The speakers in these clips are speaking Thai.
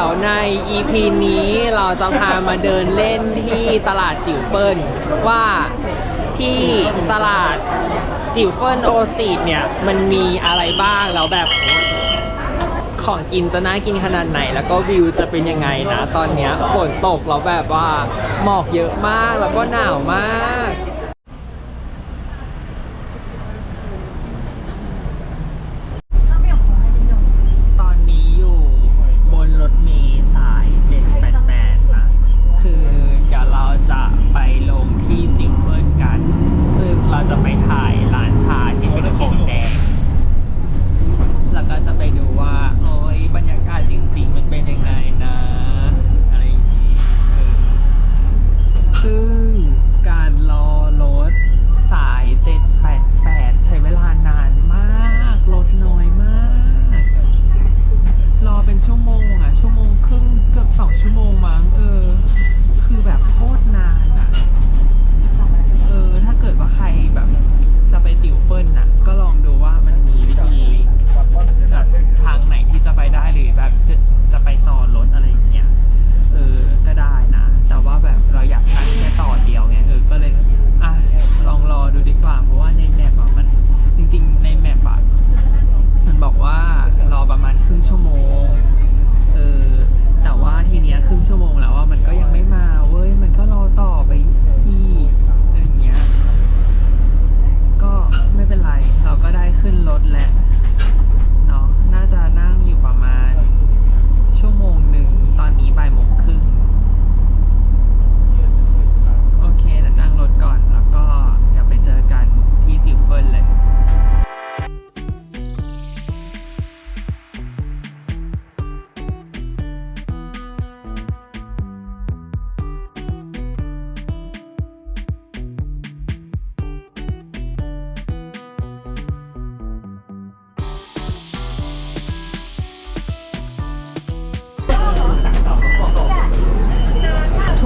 ยวใน EP นี้เราจะพามาเดินเล่นที่ตลาดจิ๋วเปิ้ลว่าที่ตลาดจิ๋วเปิ้ลโอซีดเนี่ยมันมีอะไรบ้างแล้วแบบของกินจะน่ากินขนาดไหน แล้วก็วิวจะเป็นยังไงนะ ตอนเนี้ยฝนตกแล้วแบบว่าหมอกเยอะมากแล้วก็หนาวมาก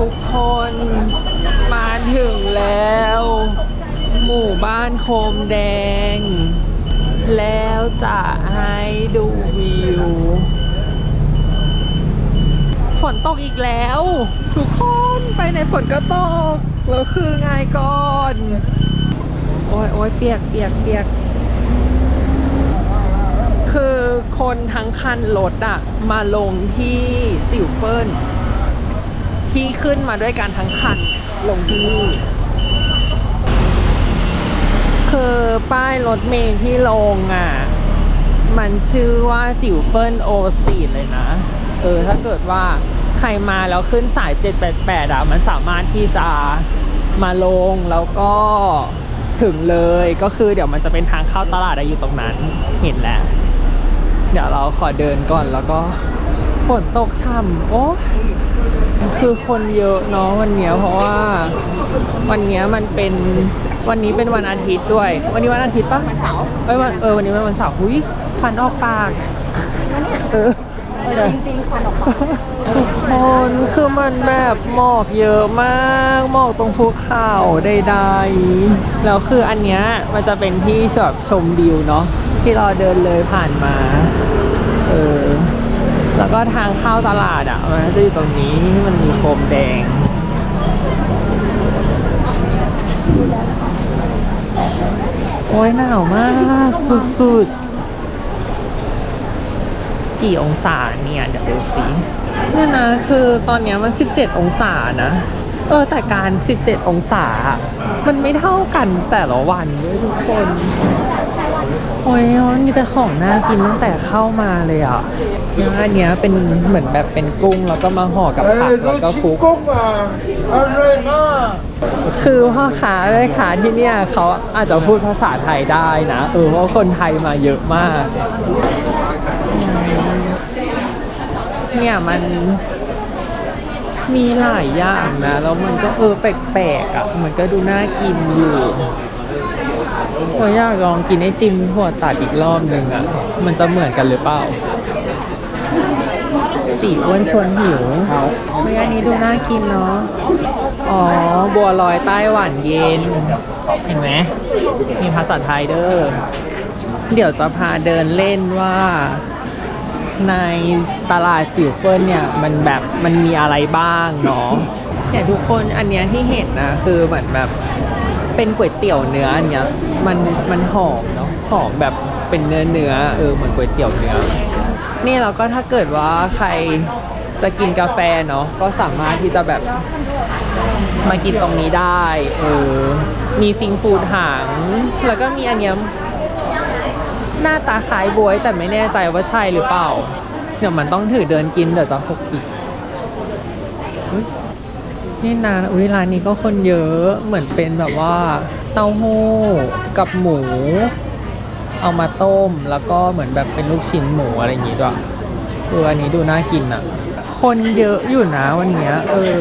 ทุกคนมาถึงแล้ว หมู่บ้านโคมแดง แล้วจะให้ดูวิว ฝนตกอีกแล้ว ทุกคนไปในฝนก็ตก แล้วคือไงก่อน โอ้ยโอ้ยเปียกเปียกเปียกคือคนทั้งคันรถอะมาลงที่ติวเฟิล ที่ขึ้นมาด้วยกันทั้งคันลงที่นี่คือป้ายรถเมล์ที่ลงอะ มันชื่อว่าจิ๋วเฟิลโอซีเลยนะ เออถ้าเกิดว่าใครมาแล้วขึ้นสาย 788อะมันสามารถที่จะมาลงแล้วก็ถึงเลยก็คือเดี๋ยวมันจะเป็นทางเข้าตลาดอะอยู่ตรงนั้นเห็นแล้ว เดี๋ยวเราขอเดินก่อนแล้วก็ฝนตกช่ำโอ้ คือคนเยอะเนาะวันเนี้ยเพราะว่าวันเนี้ยมันเป็นวันนี้เป็นวันอาทิตย์ด้วย วันนี้วันอาทิตย์ปะวันเสาร์เอ้ยวันเออวันนี้เป็นวันเสาร์หุยฟันออกปากเออจริงๆควันออกมาทุกคนคือมันแบบหมอกเยอะมากหมอกตรงภูเขาใดๆแล้วคืออันเนี้ยมันจะเป็นที่แบบชมวิวเนาะที่เราเดินเลยผ่านมา เออ แล้วก็ทางเข้าตลาดอะ มันจะอยู่ตรงนี้มันมีโคมแดงโอ้ยหนาวมาก สุดๆ กี่องศาเนี่ย เดี๋ยวดูสิเนี่ยนะ คือตอนเนี้ยมัน 17 องศานะ เออแต่การ 17 องศาอะมันไม่เท่ากันแต่ละวันด้วยทุกคน โอ้ยมันมีแต่ของน่ากินตั้งแต่เข้ามาเลยอะอย่างอันเนี้ยเป็นเหมือนแบบเป็นกุ้งแล้วก็มาห่อกับผักแล้วก็คลุก กุ้งอะอร่อยมากคือพ่อค้าแม่ค้าที่เนี่ยเขาอาจจะพูดภาษาไทยได้นะ เออเพราะคนไทยมาเยอะมาก เนี่ยมัน มีหลายอย่างนะแล้วมันก็เออแปลกๆอะมันก็ดูน่ากินอยู่ผมอยากลองกินไอติมถั่วตัดอีกรอบหนึ่งอะ มันจะเหมือนกันหรือเปล่าตีอ้วนชวนหิวเฮ้ยอันนี้ดูน่ากินเนาะ อ๋อ บัวลอยไต้หวันเย็น เห็นไหม มีภาษาไทยเด้อ เดี๋ยวจะพาเดินเล่นว่า ในตลาดจิ๋วเฟินเนี่ยมันแบบมันมีอะไรบ้างเนาะเนี่ยทุกคนอันเนี้ยที่เห็นนะคือเหมือนแบบเป็นก๋วยเตี๋ยวเนื้ออันเนี้ยมันมันหอมเนาะหอมแบบเป็นเนื้อเนื้อเออเหมือนก๋วยเตี๋ยวเนื้อนี่เราก็ถ้าเกิดว่าใครจะกินกาแฟเนาะก็สามารถที่จะแบบมากินตรงนี้ได้เออมีซิงฟูดหาง แล้วก็มีอันเนี้ย หน้าตาคล้ายบวย แต่ไม่แน่ใจว่าใช่หรือเปล่า เดี๋ยวมันต้องถือเดินกินเดี๋ยวจะหกอีกนี่นานอุ้ยร้านนี้ก็คนเยอะเหมือนเป็นแบบว่าเต้าหู้กับหมู เอามาต้มแล้วก็เหมือนแบบเป็นลูกชิ้นหมูอะไรอย่างงี้ด้วยคืออันนี้ดูน่ากินอะ คนเยอะอยู่นะวันเนี้ยเออ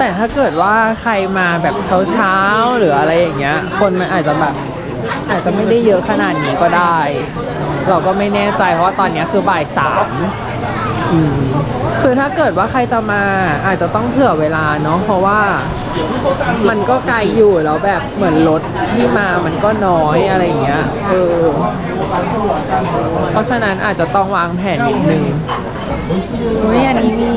แต่ถ้าเกิดว่าใครมาแบบเช้าๆหรืออะไรอย่างเงี้ย คนมันอาจจะแบบอาจจะไม่ได้เยอะขนาดนี้ก็ได้ เราก็ไม่แน่ใจเพราะว่าตอนนี้คือบ่ายสามอืมคือถ้าเกิดว่าใครจะมาอาจจะต้องเผื่อเวลาเนาะเพราะว่ามันก็ไกลอยู่แล้วแบบเหมือนรถที่มามันก็น้อยอะไรอย่างเงี้ยเออเพราะฉะนั้นอาจจะต้องวางแผนนิดนึง อุ้ยอันนี้มี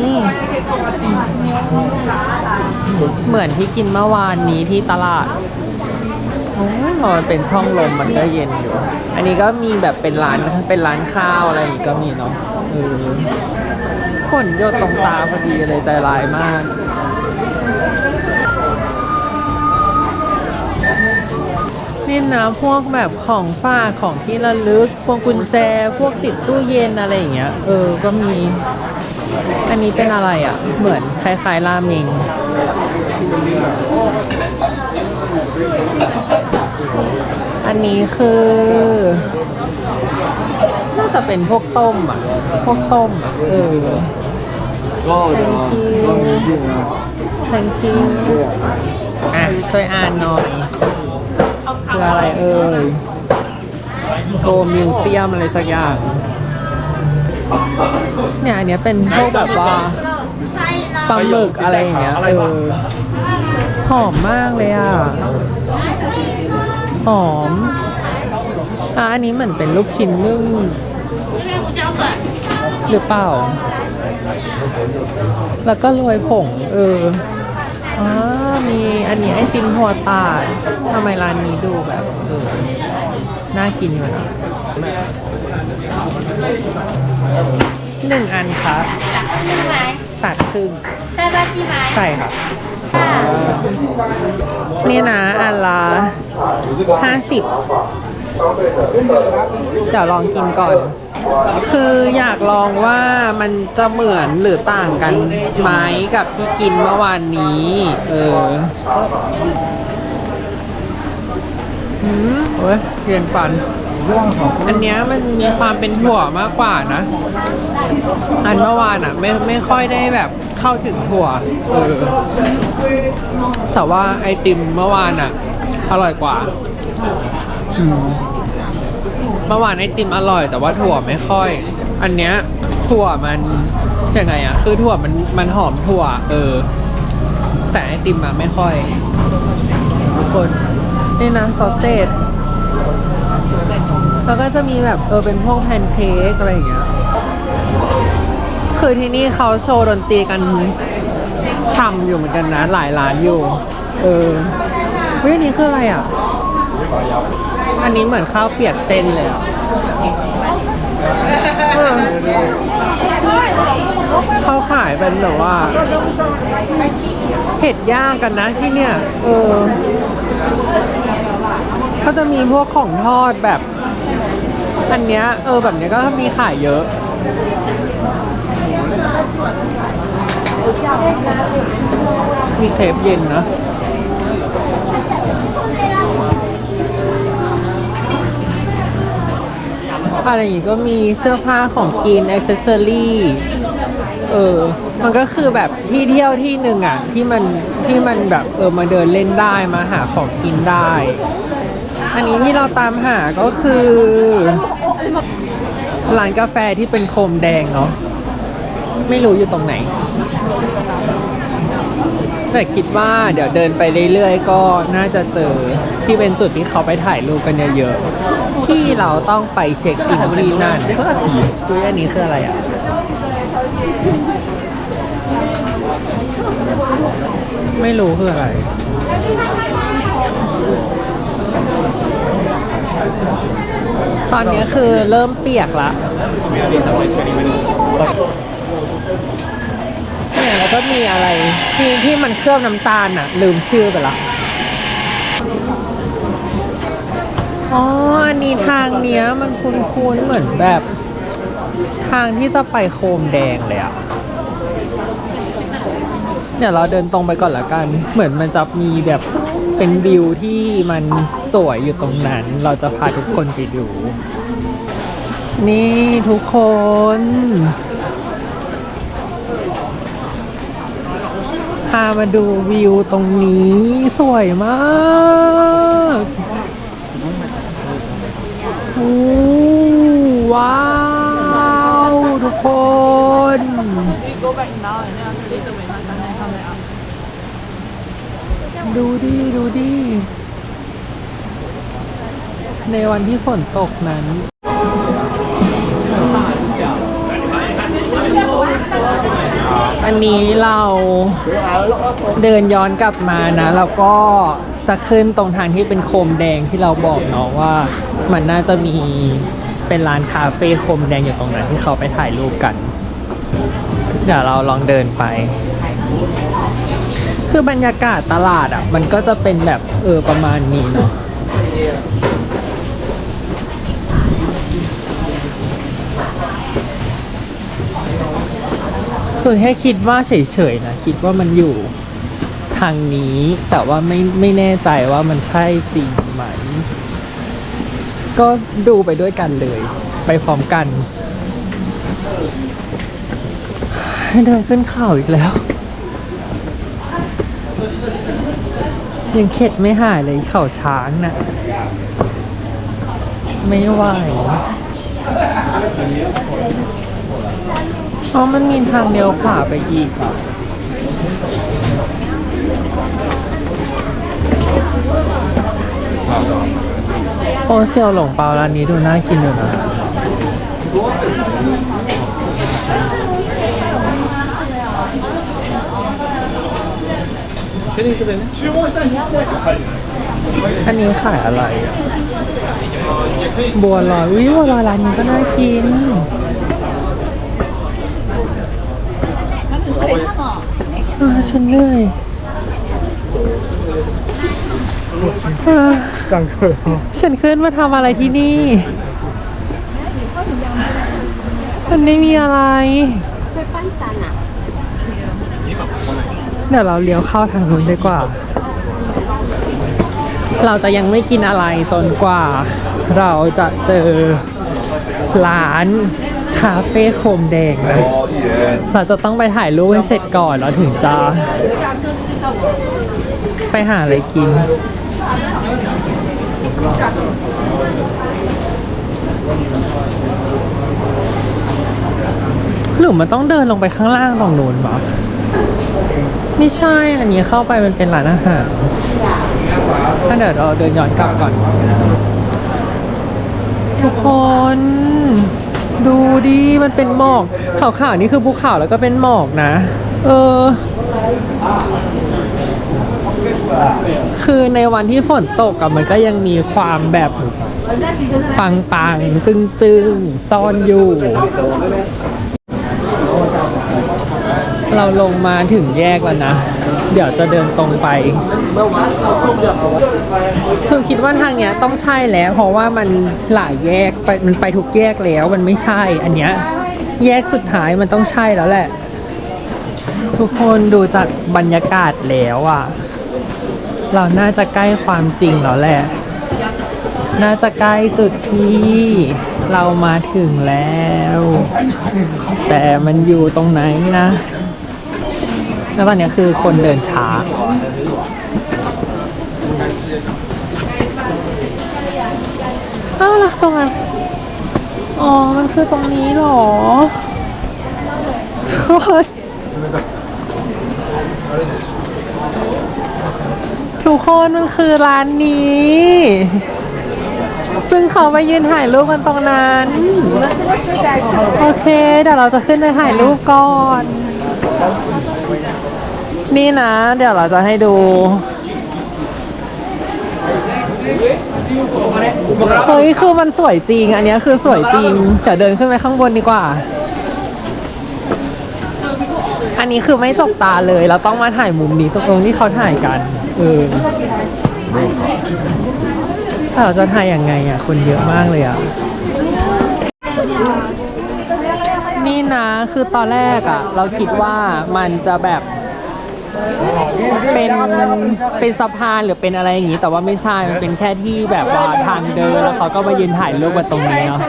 เหมือนที่กินเมื่อวานนี้ที่ตลาดโอ้ยพอมันเป็นช่องลมมันก็เย็นอยู่ อันนี้ก็มีแบบเป็นร้านเป็นร้านข้าวอะไรอย่างงี้ก็มีเนาะเออฝนโยดตรงตาพอดีเลยใจร้ายมาก นี่นะพวกแบบของฝากของที่ระลึก พวงกุญแจ พวกติดตู้เย็นอะไรอย่างเงี้ย เออ ก็มี อันนี้เป็นอะไรอะ เหมือนคล้ายๆราเมงอันนี้คือน่าจะเป็นพวกต้มอะ พวกต้มอะ เออ ก็เดี๋ยวก็มีที่นะ thank you อะ ช่วยอ่านหน่อย คืออะไรเอ่ยโกมิวเซียมอะไรสักอย่างเนี่ยอันเนี้ยเป็นพวกแบบว่าปลาหมึกอะไรอย่างเงี้ยเออหอมมากเลยอะหอมอะอันนี้เหมือนเป็นลูกชิ้นนึ่งหรือเปล่า แล้วก็โรยผง เออ อ๋อมีอันนี้ไอติมหัวตาดทำไมร้านนี้ดูแบบเออน่ากินอยู่นะหนึ่งอันครับใช่ไหมตัดครึ่งใช่ป่ะพี่ไม้ใช่ครับค่ะนี่นะอันละห้าสิบเดี๋ยวลองกินก่อน คืออยากลองว่ามันจะเหมือนหรือต่างกันไหมกับที่กินเมื่อวานนี้ เอออืมโอ้ยเรียนปัน อันเนี้ยมันมีความเป็นถั่วมากกว่านะ อันเมื่อวานอะ ไม่ไม่ค่อยได้แบบเข้าถึงถั่ว เออ แต่ว่าไอติมเมื่อวานอะ อร่อยกว่า อืมเมื่อวานไอติมอร่อย แต่ว่าถั่วไม่ค่อย อันเนี้ยถั่วมันยังไงอะคือถั่วมันมันหอมถั่ว เออ แต่ไอติมมาไม่ค่อยทุกคนนี่นะซอสเซจแล้วก็จะมีแบบเออเป็นพวกแพนเค้กอะไรอย่างเงี้ยคือที่นี่เขาโชว์ดนตรีกันทำอยู่เหมือนกันนะ หลายร้านอยู่ เออเฮ้ยนนี้คืออะไรอะ อันนี้เหมือนข้าวเปียกเส้นเลยอะเออเขาขายเป็นแบบว่าเห็ดย่างกันนะที่เนี่ย เออเขาจะมีพวกของทอดแบบ อันเนี้ยเออแบบเนี้ยก็มีขายเยอะ มีเครปเย็นนะ อะไรอย่างงี้ก็มีเสื้อผ้าของกินอ c เซสซอรี่เออ มันก็คือแบบที่เที่ยวที่หนึ่งอะ ที่มันที่มันแบบเออมาเดินเล่นได้มาหาของกินได้ อันนี้ที่เราตามหาก็คือร้านกาแฟที่เป็นโคมแดงเนาะไม่รู้อยู่ตรงไหน แต่คิดว่าเดี๋ยวเดินไปเรื่อยๆ ก็น่าจะเจอที่เป็นจุดที่เขาไปถ่ายรูปกันเยอะๆ เราต้องไปเช็คอินที่นั่นเพื่อผีตัวอันนี้คืออะไรอะไม่รู้คืออะไรตอนนี้คือเริ่มเปียกละเนี่ยแล้วก็มีอะไรที่ที่มันเคลือบน้ำตาลอะ ลืมชื่อไปละ อ๋อ อันนี้ทางเนี้ยมันคุ้นๆเหมือนแบบ ทางที่จะไปโคมแดงเลยอะเดี๋ยเราเดินตรงไปก่อนละกัน เหมือนมันจะมีแบบเป็นวิวที่มันสวยอยู่ตรงนั้น เราจะพาทุกคนไปดู นี่ทุกคน พามาดูวิวตรงนี้สวยมากโอ้ว้าว ทุกคน ดูดิดูดิในวันที่ฝนตกนั้นอันนี้เราเดินย้อนกลับมานะ แล้วก็จะขึ้นตรงทางที่เป็นโคมแดงที่เราบอกเนาะว่า มันน่าจะมีเป็นร้านคาเฟ่โคมแดงอยู่ตรงนั้นที่เขาไปถ่ายรูปกัน เดี๋ยวเราลองเดินไป คือบรรยากาศตลาดอะ มันก็จะเป็นแบบเออประมาณนี้เนาะคือแค่คิดว่าเฉยๆนะ คิดว่ามันอยู่ทางนี้แต่ว่าไม่ไม่แน่ใจว่ามันใช่จริงไหม ก็ดูไปด้วยกันเลย ไปพร้อมกัน เดินขึ้นเขาอีกแล้ว ยังเข็ดไม่หายเลยเข่าช้างน่ะ ไม่ไหวอ๋อมันมีทางเดียวขวาไปอีกอะโอเซียวหลงเปาร้านนี้ดูน่ากินอยู่นะ อันนี้ขายอะไรอะบัวลอยอุ้ยบัวลอยร้านนี้ก็น่ากินอ่าฉันเหนื่อยสั่งเคยฉันขึ้นมาทำอะไรที่นี่ มันไม่มีอะไร ช่วยปั้นซันอะ เดี๋ยวเราเลี้ยวเข้าทางนู้นดีกว่า เราจะยังไม่กินอะไรจนกว่า เราจะเจอร้านคาเฟ่โคมแดงนะเราจะต้องไปถ่ายรูปให้เสร็จก่อนเราถึงจะ ไปหาอะไรกินหรือมันต้องเดินลงไปข้างล่างตรงนู้นปะ ไม่ใช่ อันนี้เข้าไปมันเป็นร้านอาหาร ถ้าเดี๋ยวเราเดินย้อนกลับก่อน ทุกคน ดูดิ มันเป็นหมอก ขาวๆนี่คือภูเขาแล้วก็เป็นหมอกนะ เออ คือในวันที่ฝนตกอะมันก็ยังมีความแบบปังๆ จึงๆ ซ่อนอยู่ เราลงมาถึงแยกแล้วนะ เดี๋ยวจะเดินตรงไป คือคิดว่าทางเนี้ยต้องใช่แล้ว เพราะว่ามันหลายแยกไปมันไปทุกแยกแล้วมันไม่ใช่ อันเนี้ยแยกสุดท้ายมันต้องใช่แล้วแหละ ทุกคนดูจากบรรยากาศแล้วอะ เราน่าจะใกล้ความจริงแล้วแหละ น่าจะใกล้จุดที่เรามาถึงแล้ว แต่มันอยู่ตรงไหนนะ แล้วตอนนี้คือคนเดินช้า อ้าวล่ะตรงนั้นอ๋อ มันคือตรงนี้หรอโอ๊ยทุกคนมันคือร้านนี้ ซึ่งเขาไปยืนถ่ายรูปกันตรงนั้น โอเค เดี๋ยวเราจะขึ้นไปถ่ายรูปก่อน นี่นะ เดี๋ยวเราจะให้ดูเฮ้ยคือมันสวยจริง อันนี้คือสวยจริงเดี๋ยวเดินขึ้นไปข้างบนดีกว่า อันนี้คือไม่จกตาเลย เราต้องมาถ่ายมุมนี้ตรงที่เขาถ่ายกัน เออเราจะถ่ายยังไงอะ คนเยอะมากเลยอะ นี่นะคือตอนแรกอะ เราคิดว่ามันจะแบบ เป็นเป็นสะพานหรือเป็นอะไรอย่างนี้ แต่ว่าไม่ใช่มันเป็นแค่ที่แบบว่าทางเดินแล้วเขาก็มายืนถ่ายรูปกันตรงนี้เนาะ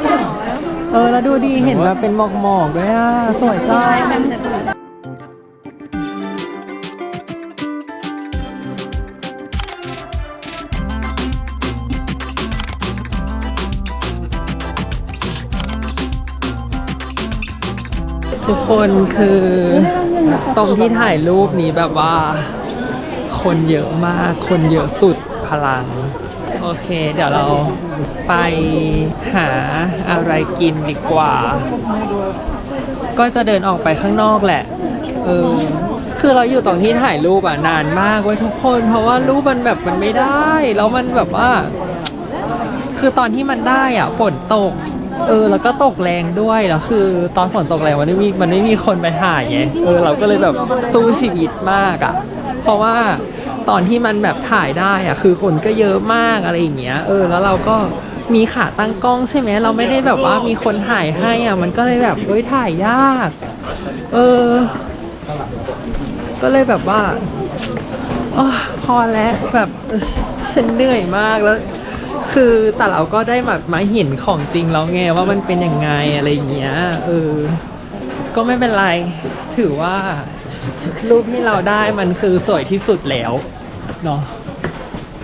เออแล้วดูดีเห็นว่าเป็นหมอกหมอกๆด้วยอะสวยจังทุกคนคือ ตรงที่ถ่ายรูปนี้แบบว่า คนเยอะมาก คนเยอะสุดพลัง โอเค เดี๋ยวเราไปหาอะไรกินดีกว่า ก็จะเดินออกไปข้างนอกแหละ เออ คือเราอยู่ตรงที่ถ่ายรูปอะนานมากเว้ทุกคน เพราะว่ารูปมันแบบมันไม่ได้ แล้วมันแบบว่า คือตอนที่มันได้อะฝนตก เออแล้วก็ตกแรงด้วยแล้วคือตอนฝนตกแรงมันไม่มีมันไม่มีคนไปถ่ายไงเออเราก็เลยแบบสู้ชีวิตมากอะ เพราะว่าตอนที่มันแบบถ่ายได้อะคือคนก็เยอะมากอะไรอย่างเงี้ยเออแล้วเราก็มีขาตั้งกล้องใช่ไหมเราไม่ได้แบบว่ามีคนถ่ายให้อะมันก็เลยแบบเฮ้ยถ่ายยาก เออ ก็เลยแบบว่าโอ้พอแล้วแบบฉันเหนื่อยมากแล้ว คือแต่เราก็ได้แบบมาเห็นของจริงแล้วไงว่ามันเป็นยังไงอะไรอย่างเงี้ยเออก็ไม่เป็นไร ถือว่ารูปที่เราได้มันคือสวยที่สุดแล้วเนาะ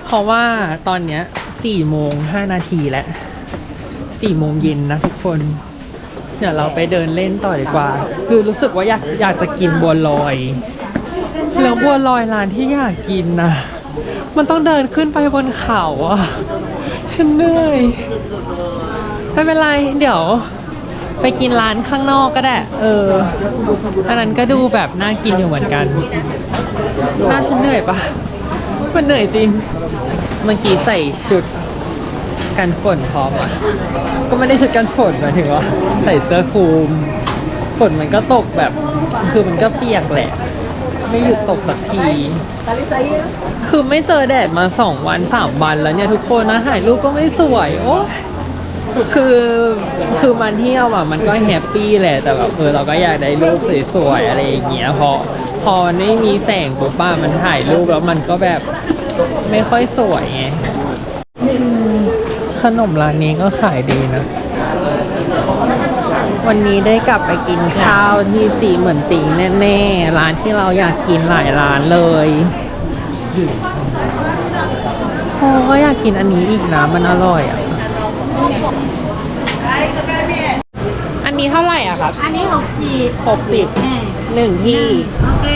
เพราะว่าตอนเนี้ยสี่โมงห้านาทีแล้วสี่โมงเย็นนะทุกคน เดี๋ยวเราไปเดินเล่นต่อดีกว่า คือรู้สึกว่าอยากอยากจะกินบัวลอยแล้วบัวลอยร้านที่อยากกินนะมันต้องเดินขึ้นไปบนเขาอะ ฉันเหนื่อยไม่เป็นไร เดี๋ยว ไปกินร้านข้างนอกก็ได้ เอออันนั้นก็ดูแบบน่ากินอยู่เหมือนกัน น่าฉันเหนื่อยปะมันเหนื่อยจริง เมื่อกี้ใส่ชุดกันฝนพร้อมอะ ก็ไม่ได้ชุดกันฝนหมายถึงว่า ใส่เสื้อคลุมฝนมันก็ตกแบบ คือมันก็เปียกแหละ ไม่หยุดตกสักที คือไม่เจอแดดมาสองวันสามวันแล้วเนี่ยทุกคนนะถ่ายรูปก็ไม่สวย โอ้คือคือมันเที่ยวอะมันก็แฮปปี้แหละแต่แบบเออเราก็อยากได้รูปสวยๆอะไรอย่างเงี้ยพอพอไม่มีแสงปุ๊บป้ามันถ่ายรูปแล้วมันก็แบบไม่ค่อยสวยไงขนมร้านนี้ก็ขายดีนะ วันนี้ได้กลับไปกินข้าวที่สีเหมือนติงแน่ๆ ร้านที่เราอยากกินหลายร้านเลยโอ้ก็อยากกินอันนี้อีกนะ มันอร่อยอะ อันนี้เท่าไหร่อะครับ อันนี้หกสิบหกสิบเออหนึ่งที่โอเค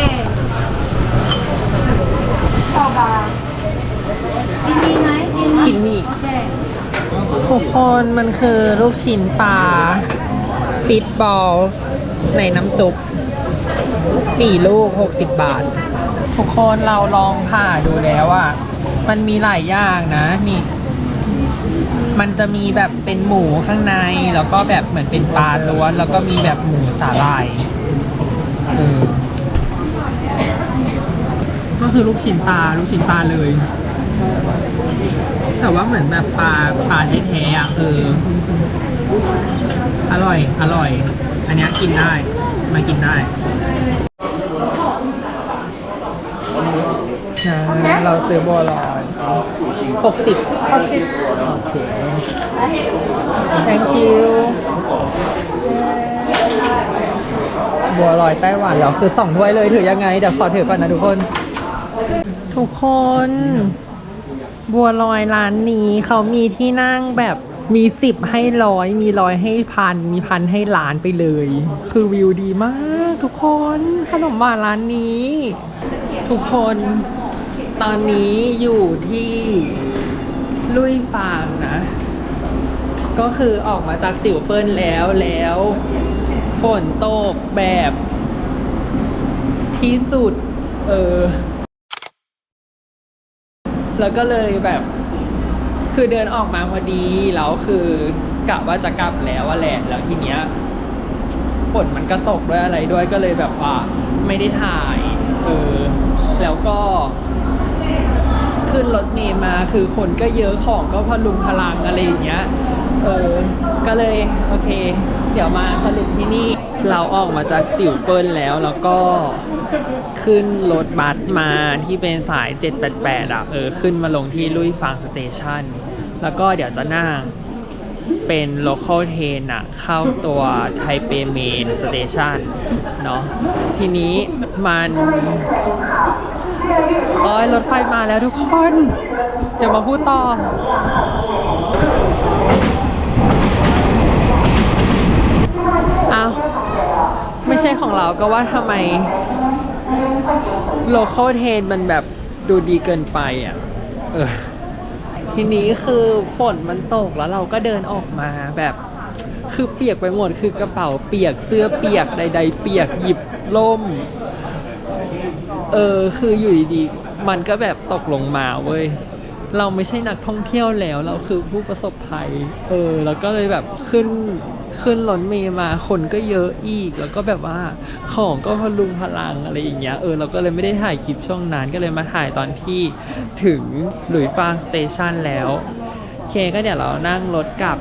ต่อบากินดีไหมกินไหมกินนี่โอเคทุกคนมันคือลูกชิ้นปลา ฟิตบอลในน้ำซุปสี่ลูก 60 บาท ทุกคนเราลองผ่าดูแล้วอะ มันมีหลายอย่างนะนี่ มันจะมีแบบเป็นหมูข้างใน แล้วก็แบบเหมือนเป็นปลาล้วน แล้วก็มีแบบหมูสาหร่ายก็คือลูกชิ้นปลาลูกชิ้นปลาเลย แต่ว่าเหมือนแบบปลาปลาแท้ๆอะเออ อร่อย อร่อย อันเนี้ยกินได้ มากินได้นะเราซื้อบัวลอยหกสิบหกสิบโอเค thank you บัวลอยไต้หวันเหรอคือสองถ้วยเลยถือยังไงเดี๋ยวขอถือก่อนนะทุกคน ทุกคน บัวลอยร้านนี้เขามีที่นั่งแบบ มีสิบให้ร้อยมีร้อยให้พันมีพันให้ล้านไปเลย คือวิวดีมากทุกคนขนมหวานร้านนี้ ทุกคนตอนนี้อยู่ที่ลุยฟาร์มนะ ก็คือออกมาจากจิ๋วเฟินแล้วแล้ว ฝนตกแบบที่สุด เออ แล้วก็เลยแบบ คือเดินออกมาพอดีแล้วคือกะว่าจะกลับแล้วอะแหละแล้วทีเนี้ยฝนมันก็ตกด้วยอะไรด้วยก็เลยแบบว่าไม่ได้ถ่ายเออแล้วก็ ขึ้นรถเมล์มาคือคนก็เยอะของก็พลุงพลังอะไรอย่างเงี้ยเออก็เลยโอเค เดี๋ยวมาสรุปที่นี่เราออกมาจากจิ๋วเปิ้ลแล้วแล้วก็ขึ้นรถบัสมาที่เป็นสาย 788อะเออขึ้นมาลงที่ลุยฟางสเตชัน แล้วก็เดี๋ยวจะนั่งเป็น local train อะเข้าตัวไทเปเมนสเตชันเนาะทีนี้มันโอ้ยรถไฟมาแล้วทุกคน เดี๋ยวมาพูดต่อเอาไม่ใช่ของเราก็ว่าทำไม local train มันแบบดูดีเกินไปอะ เออ ทีนี้คือฝนมันตกแล้วเราก็เดินออกมาแบบคือเปียกไปหมดคือกระเป๋าเปียกเสื้อเปียกใด ๆ เปียกหยิบล่ม เออคืออยู่ดีๆ มันก็แบบตกลงมาเว้ย เราไม่ใช่นักท่องเที่ยวแล้ว เราคือผู้ประสบภัย เออ แล้วก็เลยแบบขึ้นขึ้นรถเมย์มาคนก็เยอะอีก แล้วก็แบบว่าของก็พลุงพลังอะไรอย่างเงี้ย เออ เราก็เลยไม่ได้ถ่ายคลิปช่วงนั้น ก็เลยมาถ่ายตอนที่ถึงหลุยฟางสเตชันแล้ว เคก็เดี๋ยวเรานั่งรถกลับ